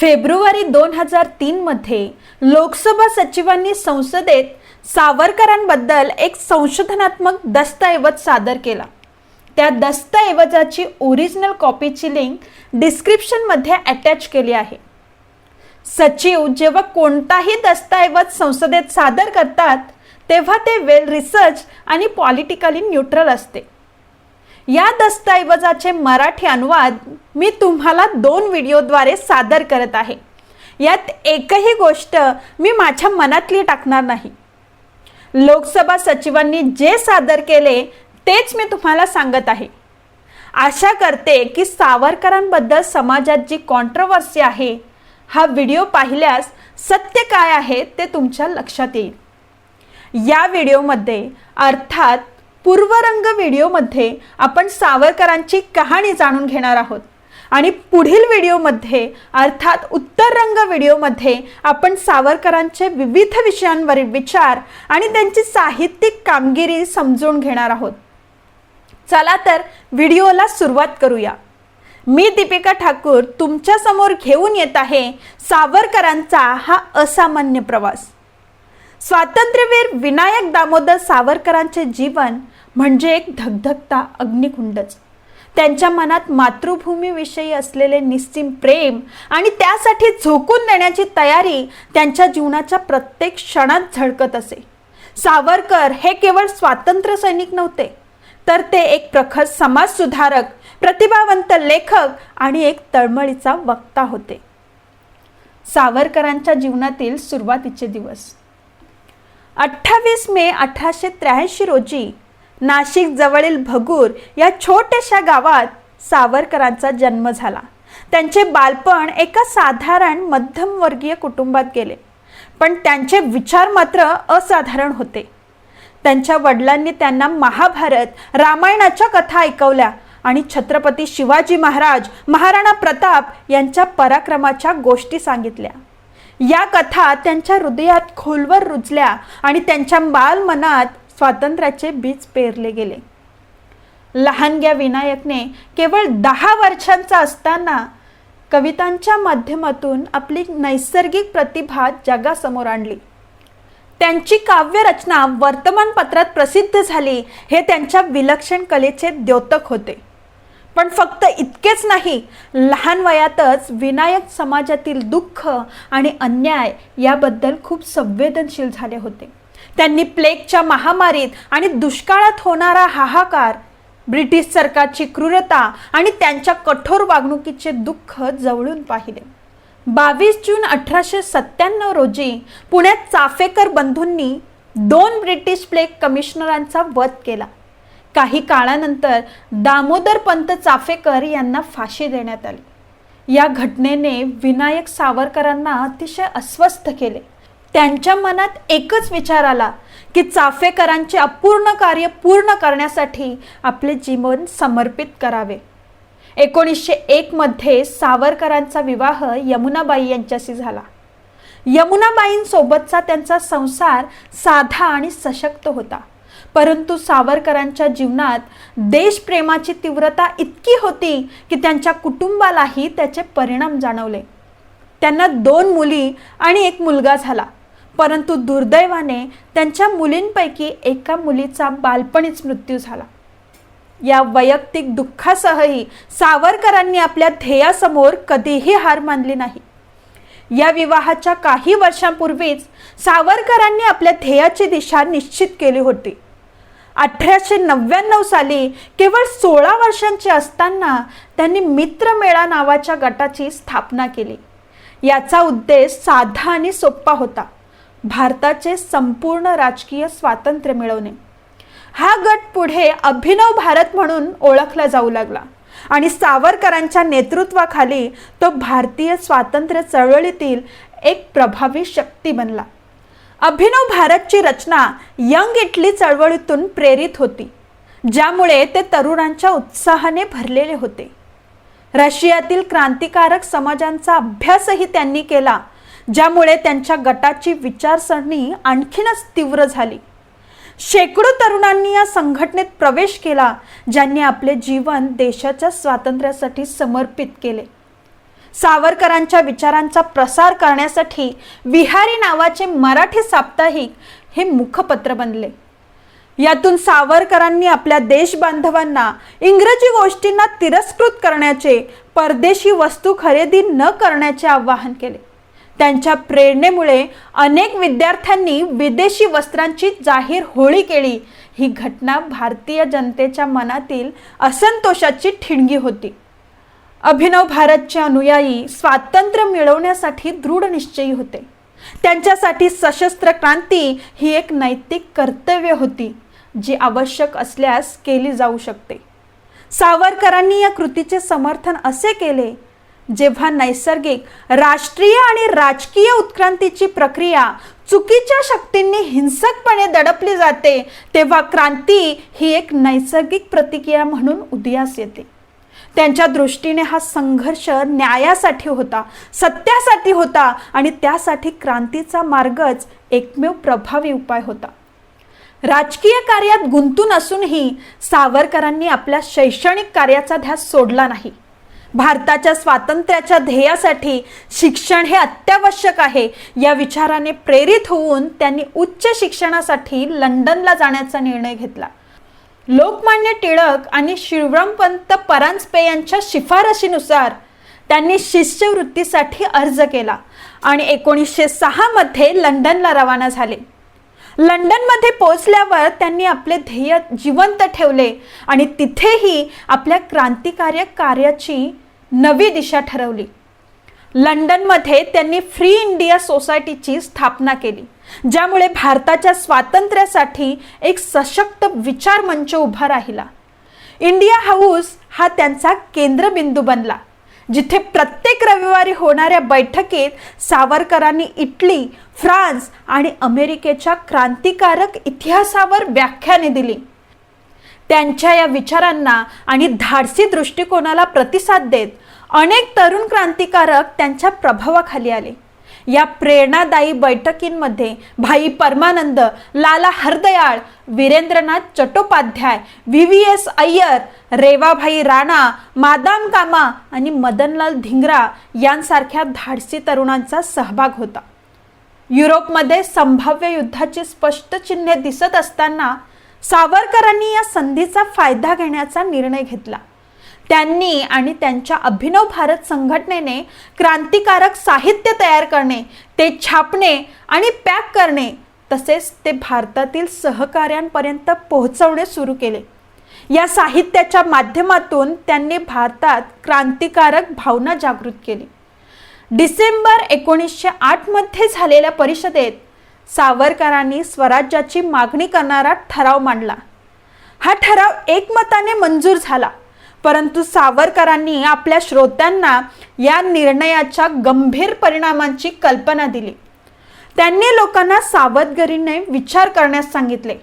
February दोन हजार तीनमध्ये लोकसभा सचिवांनी संसदेत सावरकरांबद्दल एक संशोधनात्मक दस्तऐवज सादर केला. त्या दस्तऐवजाची ओरिजिनल कॉपीची लिंक डिस्क्रिप्शनमध्ये अटॅच केली आहे. सचिव जेव्हा कोणताही दस्तऐवज संसदेत सादर करतात तेव्हा ते वेल रिसर्च आणि पॉलिटिकली न्यूट्रल असते. या दस्तऐवजाचे मराठी अनुवाद मी तुम्हाला दोन व्हिडिओद्वारे सादर करत आहे. यात एकही गोष्ट मी माझ्या मनातली टाकणार नाही. लोकसभा सचिवांनी जे सादर केले तेच मी तुम्हाला सांगत आहे. आशा करते की सावरकरांबद्दल समाजात जी कॉन्ट्रवर्सी आहे हा व्हिडिओ पाहिल्यास सत्य काय आहे ते तुमच्या लक्षात येईल. या व्हिडिओमध्ये अर्थात पूर्वरंग व्हिडिओमध्ये आपण सावरकरांची कहाणी जाणून घेणार आहोत. आणि पुढील व्हिडिओमध्ये अर्थात उत्तर रंग व्हिडिओमध्ये आपण सावरकरांचे विविध विषयांवरील विचार आणि त्यांची साहित्यिक कामगिरी समजून घेणार आहोत. चला तर व्हिडिओला सुरुवात करूया. मी दीपिका ठाकूर तुमच्यासमोर घेऊन येत आहे सावरकरांचा हा असामान्य प्रवास. स्वातंत्र्यवीर विनायक दामोदर सावरकरांचे जीवन म्हणजे एक धगधगता अग्निकुंडच. त्यांच्या मनात मातृभूमीविषयी असलेले निस्सीम प्रेम आणि त्यासाठी झोकून देण्याची तयारी त्यांच्या जीवनाच्या प्रत्येक क्षणात झळकत असे. सावरकर हे केवळ स्वातंत्र्य सैनिक नव्हते तर ते एक प्रखर समाजसुधारक प्रतिभावंत लेखक आणि एक तळमळीचा वक्ता होते. सावरकरांच्या जीवनातील सुरुवातीचे दिवस. अठ्ठावीस मे अठराशे त्र्याऐंशी रोजी नाशिक जवळील भगूर या छोट्याशा गावात सावरकरांचा जन्म झाला. त्यांचे बालपण एका साधारण मध्यमवर्गीय कुटुंबात गेले. पण त्यांचे विचार मात्र असाधारण होते. त्यांच्या वडिलांनी त्यांना महाभारत रामायणाच्या कथा ऐकवल्या आणि छत्रपती शिवाजी महाराज महाराणा प्रताप यांच्या पराक्रमाच्या गोष्टी सांगितल्या. या कथा त्यांच्या हृदयात खोलवर रुजल्या आणि त्यांच्या बालमनात स्वातंत्र्याचे बीज पेरले गेले. लहानग्या विनायकने केवळ दहा वर्षांचा असताना कवितांच्या माध्यमातून आपली नैसर्गिक प्रतिभा जगासमोर आणली. त्यांची काव्यरचना वर्तमानपत्रात प्रसिद्ध झाली हे त्यांच्या विलक्षण कलेचे द्योतक होते. पण फक्त इतकेच नाही लहान वयातच विनायक समाजातील दुःख आणि अन्याय याबद्दल खूप संवेदनशील झाले होते. त्यांनी प्लेगच्या महामारीत आणि दुष्काळात होणारा हाहाकार ब्रिटिश सरकारची क्रूरता आणि त्यांच्या कठोर वागणुकीचे दुःख जवळून पाहिले. बावीस जून अठराशे सत्त्याण्णव रोजी पुण्यात चाफेकर बंधूंनी दोन ब्रिटिश प्लेग कमिशनरांचा वध केला. काही काळानंतर दामोदर पंत चाफेकर यांना फाशी देण्यात आली. या घटनेने विनायक सावरकरांना अतिशय अस्वस्थ केले. त्यांच्या मनात एकच विचार आला की चाफेकरांचे अपूर्ण कार्य पूर्ण करण्यासाठी आपले जीवन समर्पित करावे. एकोणीसशे एकमध्ये सावरकरांचा विवाह यमुनाबाई यांच्याशी झाला. यमुनाबाईंसोबतचा त्यांचा संसार साधा आणि सशक्त होता. परंतु सावरकरांच्या जीवनात देशप्रेमाची तीव्रता इतकी होती की त्यांच्या कुटुंबालाही त्याचे परिणाम जाणवले. त्यांना दोन मुली आणि एक मुलगा झाला. परंतु दुर्दैवाने त्यांच्या मुलींपैकी एका मुलीचा बालपणीच मृत्यू झाला. या वैयक्तिक दुःखासहही सावरकरांनी आपल्या ध्येयासमोर कधीही हार मानली नाही. या विवाहाच्या काही वर्षांपूर्वीच सावरकरांनी आपल्या ध्येयाची दिशा निश्चित केली होती. अठराशे नव्याण्णव साली केवळ सोळा वर्षांचे असताना त्यांनी मित्रमेळा नावाच्या गटाची स्थापना केली. याचा उद्देश साधा आणि सोपा होता. भारताचे संपूर्ण राजकीय स्वातंत्र्य मिळवणे. हा गट पुढे अभिनव भारत म्हणून ओळखला जाऊ लागला आणि सावरकरांच्या नेतृत्वाखाली तो भारतीय स्वातंत्र्य चळवळीतील एक प्रभावी शक्ती बनला. अभिनव भारतची रचना यंग इटली चळवळीतून प्रेरित होती ज्यामुळे ते तरुणांच्या उत्साहाने भरलेले होते. रशियातील क्रांतिकारक समाजांचा अभ्यासही त्यांनी केला ज्यामुळे त्यांच्या गटाची विचारसरणी आणखीनच तीव्र झाली. शेकडो तरुणांनी या संघटनेत प्रवेश केला ज्यांनी आपले जीवन देशाच्या स्वातंत्र्यासाठी समर्पित केले. सावरकरांच्या विचारांचा प्रसार करण्यासाठी विहारी नावाचे मराठी साप्ताहिक हे मुखपत्र बनले. यातून सावरकरांनी आपल्या देशबांधवांना इंग्रजी गोष्टींना तिरस्कृत करण्याचे परदेशी वस्तू खरेदी न करण्याचे आवाहन केले. त्यांच्या प्रेरणेमुळे अनेक विद्यार्थ्यांनी विदेशी वस्त्रांची जाहीर होळी केली. ही घटना भारतीय जनतेच्या मनातील असंतोषाची ठिणगी होती. अभिनव भारतचे अनुयायी स्वातंत्र्य मिळवण्यासाठी दृढ निश्चयी होते. त्यांच्यासाठी सशस्त्र क्रांती ही एक नैतिक कर्तव्य होती जी आवश्यक असल्यास केली जाऊ शकते. सावरकरांनी या कृतीचे समर्थन असे केले जेव्हा नैसर्गिक राष्ट्रीय आणि राजकीय उत्क्रांतीची प्रक्रिया चुकीच्या शक्तींनी हिंसकपणे दडपली जाते तेव्हा क्रांती ही एक नैसर्गिक प्रतिक्रिया म्हणून उदयास येते. त्यांच्या दृष्टीने हा संघर्ष न्यायासाठी होता सत्यासाठी होता आणि त्यासाठी क्रांतीचा मार्गच एकमेव प्रभावी उपाय होता. राजकीय कार्यात गुंतून असूनही सावरकरांनी आपल्या शैक्षणिक कार्याचा ध्यास सोडला नाही. भारताच्या स्वातंत्र्याच्या ध्येयासाठी शिक्षण हे अत्यावश्यक आहे या विचाराने प्रेरित होऊन त्यांनी उच्च शिक्षणासाठी लंडनला जाण्याचा निर्णय घेतला. लोकमान्य टिळक आणि शिवरामपंत परांजपे यांच्या शिफारशीनुसार त्यांनी शिष्यवृत्तीसाठी अर्ज केला आणि एकोणीसशे सहामध्ये लंडनला रवाना झाले. लंडनमध्ये पोहोचल्यावर त्यांनी आपले ध्येय जिवंत ठेवले आणि तिथेही आपल्या क्रांतिकारक कार्याची नवी दिशा ठरवली. लंडनमध्ये त्यांनी फ्री इंडिया सोसायटीची स्थापना केली ज्यामुळे भारताच्या स्वातंत्र्यासाठी एक सशक्त विचार मंच उभा राहिला. इंडिया हाऊस हा त्यांचा केंद्रबिंदू बनला जिथे प्रत्येक रविवारी होणाऱ्या बैठकीत सावरकरांनी इटली फ्रान्स आणि अमेरिकेच्या क्रांतिकारक इतिहासावर व्याख्याने दिली. त्यांच्या या विचारांना आणि धाडसी दृष्टिकोनाला प्रतिसाद देत अनेक तरुण क्रांतिकारक त्यांच्या प्रभावाखाली आले. या प्रेरणादायी बैठकींमध्ये Bhai Parmanand Lala Hardayal Virendranath Chattopadhyay V V S Iyer Revabhai Rana madame Cama आणि मदनलाल धिंगरा यांसारख्या धाडसी तरुणांचा सहभाग होता. युरोपमध्ये संभाव्य युद्धाची स्पष्ट चिन्हे दिसत असताना सावरकरांनी या संधीचा फायदा घेण्याचा निर्णय घेतला. त्यांनी आणि त्यांच्या अभिनव भारत संघटनेने क्रांतिकारक साहित्य तयार करणे ते छापणे आणि पॅक करणे तसेच ते भारतातील सहकाऱ्यांपर्यंत पोहोचवणे सुरू केले. या साहित्याच्या माध्यमातून त्यांनी भारतात क्रांतिकारक भावना जागृत केली. डिसेंबर एकोणीसशे आठमध्ये झालेल्या परिषदेत सावरकरांनी स्वराज्याची मागणी करणारा ठराव मांडला. हा ठराव एकमताने मंजूर झाला. परंतु सावरकरांनी आपल्या श्रोत्यांना या निर्णयाच्या गंभीर परिणामांची कल्पना दिली. त्यांनी लोकांना सावधगिरीने विचार करण्यास सांगितले.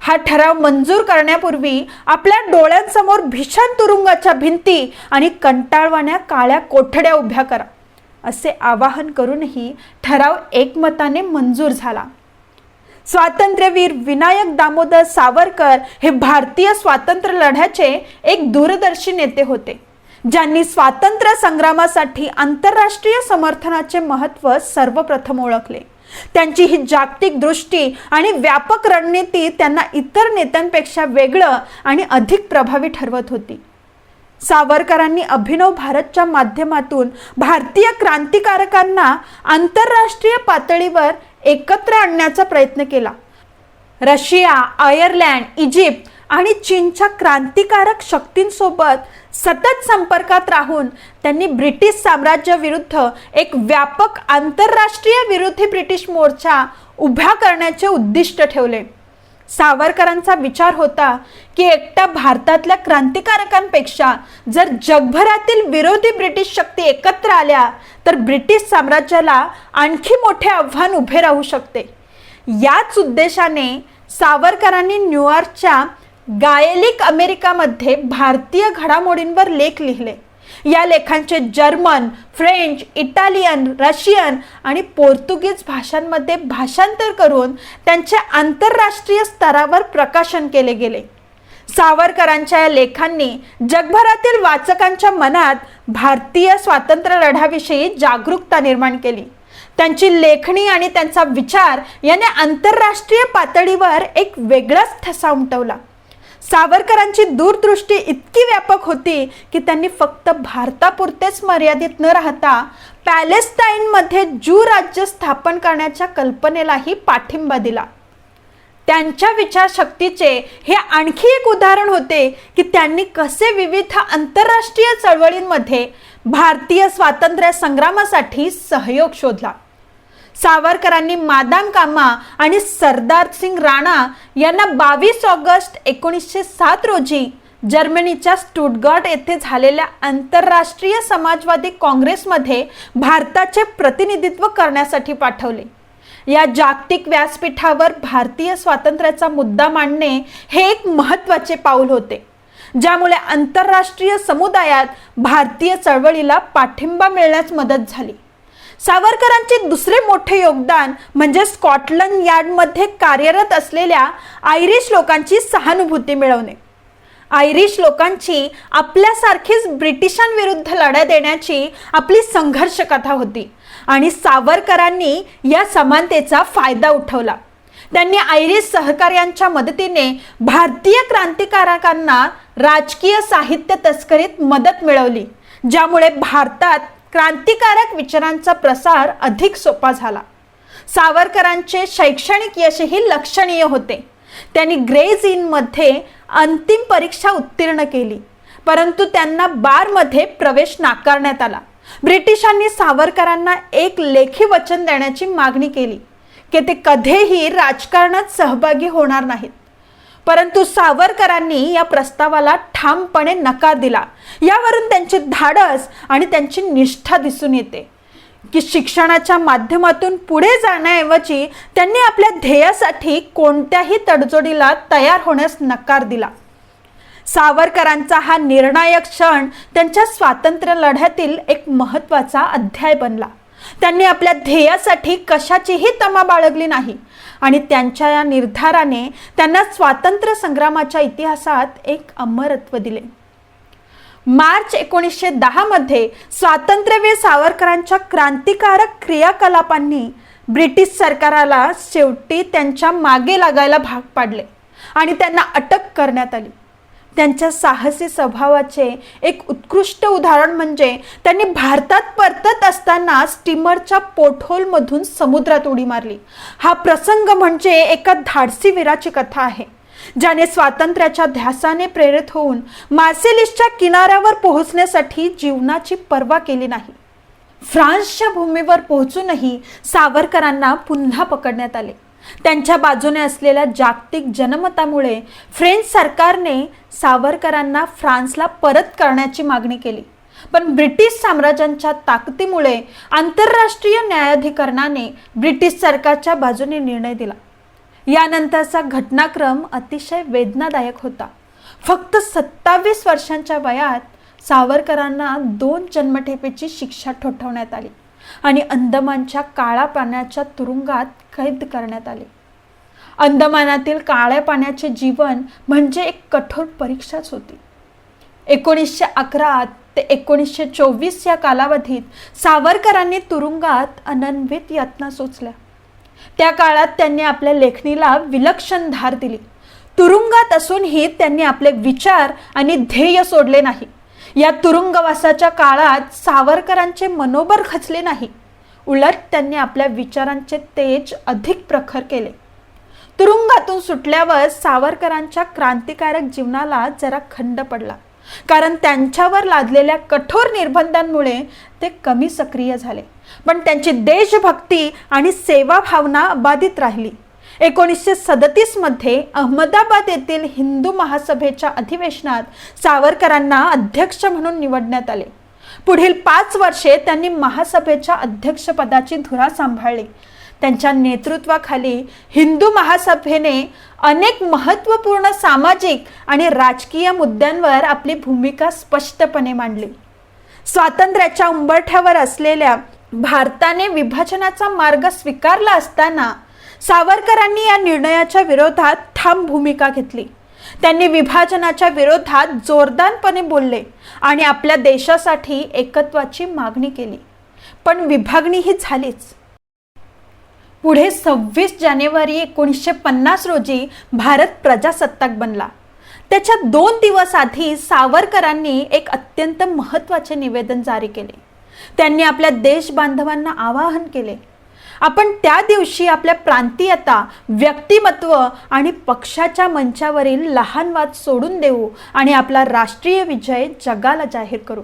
हा ठराव मंजूर करण्यापूर्वी आपल्या डोळ्यांसमोर भीषण तुरुंगाच्या भिंती आणि कंटाळवाण्या काळ्या कोठड्या उभ्या करा असे आवाहन करूनही ठराव एकमताने मंजूर झाला. स्वातंत्र्यवीर विनायक दामोदर सावरकर हे भारतीय स्वातंत्र्य लढ्याचे एक दूरदर्शी नेते होते ज्यांनी स्वातंत्र्य संग्रामासाठी आंतरराष्ट्रीय समर्थनाचे महत्त्व सर्वप्रथम ओळखले. त्यांची ही जागतिक दृष्टी आणि व्यापक रणनीती त्यांना इतर नेत्यांपेक्षा वेगळं आणि अधिक प्रभावी ठरवत होती. सावरकरांनी अभिनव भारतच्या माध्यमातून भारतीय क्रांतिकारकांना आंतरराष्ट्रीय पातळीवर एकत्र आणण्याचा प्रयत्न केला. रशिया आयर्लंड इजिप्त आणि चीनच्या क्रांतिकारक शक्तींसोबत सतत संपर्कात राहून त्यांनी ब्रिटिश साम्राज्याविरुद्ध एक व्यापक आंतरराष्ट्रीय विरोधी ब्रिटिश मोर्चा उभ्या करण्याचे उद्दिष्ट ठेवले. सावरकरांचा विचार होता की एकट्या भारतातल्या क्रांतिकारकांपेक्षा जर जगभरातील विरोधी ब्रिटिश शक्ती एकत्र आल्या तर ब्रिटिश साम्राज्याला आणखी मोठे आव्हान उभे राहू शकते. याच उद्देशाने सावरकरांनी न्यूयॉर्कच्या गायलिक अमेरिकामध्ये भारतीय घडामोडींवर लेख लिहिले. या लेखांचे जर्मन फ्रेंच इटालियन रशियन आणि पोर्तुगीज भाषांमध्ये भाषांतर करून त्यांचे आंतरराष्ट्रीय स्तरावर प्रकाशन केले गेले. सावरकरांच्या या लेखांनी जगभरातील वाचकांच्या मनात भारतीय स्वातंत्र्य लढ्याविषयी जागरूकता निर्माण केली. त्यांची लेखणी आणि त्यांचा विचार याने आंतरराष्ट्रीय पातळीवर एक वेगळाच ठसा उमटवला. सावरकरांची दूरदृष्टी इतकी व्यापक होती की त्यांनी फक्त भारतापुरतेच मर्यादित न राहता पॅलेस्टाईनमध्ये ज्यू राज्य स्थापन करण्याच्या कल्पनेलाही पाठिंबा दिला. त्यांच्या विचारशक्तीचे हे आणखी एक उदाहरण होते की त्यांनी कसे विविध आंतरराष्ट्रीय चळवळींमध्ये भारतीय स्वातंत्र्य संग्रामासाठी सहयोग शोधला. सावरकरांनी मादाम कामा आणि सरदार सिंग राणा यांना बावीस ऑगस्ट एकोणीसशे सात रोजी जर्मनीच्या स्टुटगार्ट येथे झालेल्या आंतरराष्ट्रीय समाजवादी काँग्रेसमध्ये भारताचे प्रतिनिधित्व करण्यासाठी पाठवले. या जागतिक व्यासपीठावर भारतीय स्वातंत्र्याचा मुद्दा मांडणे हे एक महत्त्वाचे पाऊल होते ज्यामुळे आंतरराष्ट्रीय समुदायात भारतीय चळवळीला पाठिंबा मिळण्यास मदत झाली. सावरकरांचे दुसरे मोठे योगदान म्हणजे स्कॉटलंड यार्डमध्ये कार्यरत असलेल्या आयरिश लोकांची सहानुभूती मिळवणे. आयरिश लोकांची आपल्यासारखीच ब्रिटिशांविरुद्ध लढा देण्याची आपली संघर्ष कथा होती आणि सावरकरांनी या समानतेचा फायदा उठवला. त्यांनी आयरिश सहकार्यांच्या मदतीने भारतीय क्रांतिकारकांना राजकीय साहित्य तस्करीत मदत मिळवली ज्यामुळे भारतात क्रांतिकारक विचारांचा प्रसार अधिक सोपा झाला. सावरकरांचे शैक्षणिक यशही लक्षणीय होते. त्यांनी ग्रेज इनमध्ये अंतिम परीक्षा उत्तीर्ण केली. परंतु त्यांना बारमध्ये प्रवेश नाकारण्यात आला. ब्रिटिशांनी सावरकरांना एक लेखी वचन देण्याची मागणी केली की ते कधीही राजकारणात सहभागी होणार नाहीत. परंतु सावरकरांनी या प्रस्तावाला ठामपणे नकार दिला. यावरून त्यांचे धाडस आणि त्यांची निष्ठा दिसून येते. की शिक्षणाच्या माध्यमातून पुढे जाण्याऐवजी त्यांनी आपल्या ध्येयासाठी कोणत्याही तडजोडीला तयार होण्यास नकार दिला. सावरकरांचा हा निर्णायक क्षण त्यांच्या स्वातंत्र्य लढ्यातील एक महत्त्वाचा अध्याय बनला. त्यांनी आपल्या ध्येयासाठी कशाचीही तमा बाळगली नाही. आणि त्यांच्या या निर्धाराने त्यांना स्वातंत्र्य संग्रामाच्या इतिहासात एक अमरत्व दिले. मार्च एकोणीसशे दहामध्ये स्वातंत्र्यवीर सावरकरांच्या क्रांतिकारक क्रियाकलापांनी ब्रिटिश सरकाराला शेवटी त्यांच्या मागे लागायला भाग पाडले आणि त्यांना अटक करण्यात आली. त्यांच्या साहसी स्वभावाचे एक उत्कृष्ट उदाहरण म्हणजे त्यांनी भारतात परतत असताना स्टीमरच्या पोटहोलमधून समुद्रात उडी मारली. हा प्रसंग म्हणजे एका धाडसी वीराची कथा आहे ज्याने स्वातंत्र्याच्या ध्यासाने प्रेरित होऊन मार्सेलिसच्या किनाऱ्यावर पोहोचण्यासाठी जीवनाची पर्वा केली नाही. फ्रान्सच्या भूमीवर पोहोचूनही सावरकरांना पुन्हा पकडण्यात आले. त्यांच्या बाजूने असलेल्या जागतिक जनमतामुळे फ्रेंच सरकारने सावरकरांना फ्रान्सला परत करण्याची मागणी केली. पण ब्रिटिश साम्राज्यांच्या ताकदीमुळे आंतरराष्ट्रीय न्यायाधिकरणाने ब्रिटिश सरकारच्या बाजूने निर्णय दिला. यानंतरचा घटनाक्रम अतिशय वेदनादायक होता. फक्त सत्तावीस वर्षांच्या वयात सावरकरांना दोन जन्मठेपेची शिक्षा ठोठवण्यात आली. आणि अंदमानच्या काळा पाण्याच्या तुरुंगात कैद करण्यात आले. अंदमानातील काळ्या पाण्याचे जीवन म्हणजे एक कठोर परीक्षाच होती. एकोणीसशे अकरा ते एकोणीसशे चोवीस या कालावधीत सावरकरांनी तुरुंगात अनन्वित यातना सोचल्या. त्या काळात त्यांनी आपल्या लेखणीला विलक्षण धार दिली. तुरुंगात असूनही त्यांनी आपले विचार आणि ध्येय सोडले नाही. या तुरुंगवासाच्या काळात सावरकरांचे मनोबल खचले नाही. उलट त्यांनी आपल्या विचारांचे तेज अधिक प्रखर केले. तुरुंगातून सुटल्यावर सावरकरांच्या क्रांतिकारक जीवनाला जरा खंड पडला. कारण त्यांच्यावर लादलेल्या कठोर निर्बंधांमुळे ते कमी सक्रिय झाले. पण त्यांची देशभक्ती आणि सेवा भावना अबाधित राहिली. एकोणीसशे सदतीसमध्ये अहमदाबाद येथील हिंदू महासभेच्या अधिवेशनात सावरकरांना अध्यक्ष म्हणून निवडण्यात आले. पुढील पाच वर्षे त्यांनी महासभेच्या अध्यक्षपदाची धुरा सांभाळली. त्यांच्या नेतृत्वाखाली हिंदू महासभेने अनेक महत्त्वपूर्ण सामाजिक आणि राजकीय मुद्द्यांवर आपली भूमिका स्पष्टपणे मांडली. स्वातंत्र्याच्या उंबरठ्यावर असलेल्या भारताने विभाजनाचा मार्ग स्वीकारला असताना सावरकरांनी या निर्णयाच्या विरोधात ठाम भूमिका घेतली. त्यांनी विभाजनाच्या विरोधात जोरदारपणे बोलले आणि आपल्या देशासाठी एकत्वाची मागणी केली. पण विभागणी ही झालीच. पुढे सव्वीस जानेवारी एकोणीसशे पन्नास रोजी भारत प्रजासत्ताक बनला. त्याच्या दोन दिवस आधी सावरकरांनी एक अत्यंत महत्त्वाचे निवेदन जारी केले. त्यांनी आपल्या देश बांधवांना आवाहन केले आपण त्या दिवशी आपल्या प्रांतीयता व्यक्तिमत्व आणि पक्षाच्या मंचावरील लहान वाद सोडून देऊ आणि आपला राष्ट्रीय विजय जगाला जाहीर करू.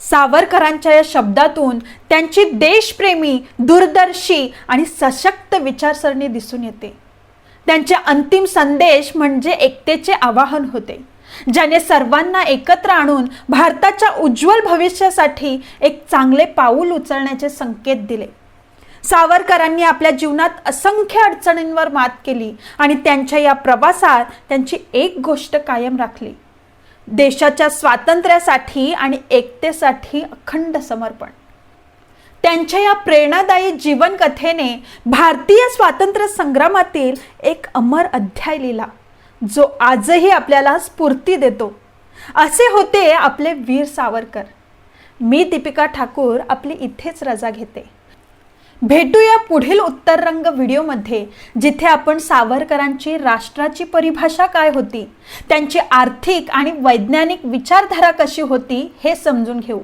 सावरकरांच्या या शब्दातून त्यांची देशप्रेमी दूरदर्शी आणि सशक्त विचारसरणी दिसून येते. त्यांचे अंतिम संदेश म्हणजे एकतेचे आवाहन होते ज्याने सर्वांना एकत्र आणून भारताच्या उज्ज्वल भविष्यासाठी एक चांगले पाऊल उचलण्याचे संकेत दिले. सावरकरांनी आपल्या जीवनात असंख्य अडचणींवर मात केली आणि त्यांच्या या प्रवासात त्यांची एक गोष्ट कायम राखली. देशाच्या स्वातंत्र्यासाठी आणि एकतेसाठी अखंड समर्पण. त्यांच्या या प्रेरणादायी जीवनकथेने भारतीय स्वातंत्र्य संग्रामातील एक अमर अध्याय लिहिला जो आजही आपल्याला स्फूर्ती देतो. असे होते आपले वीर सावरकर. मी दीपिका ठाकूर आपली इथेच रजा घेते. भेटूया पुढील उत्तररंग व्हिडिओमध्ये जिथे आपण सावरकरांची राष्ट्राची परिभाषा काय होती त्यांची आर्थिक आणि वैज्ञानिक विचारधारा कशी होती हे समजून घेऊ.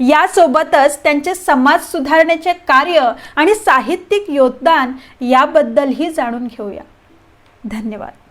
यासोबतच त्यांचे समाज सुधारण्याचे कार्य आणि साहित्यिक योगदान याबद्दलही जाणून घेऊया. धन्यवाद.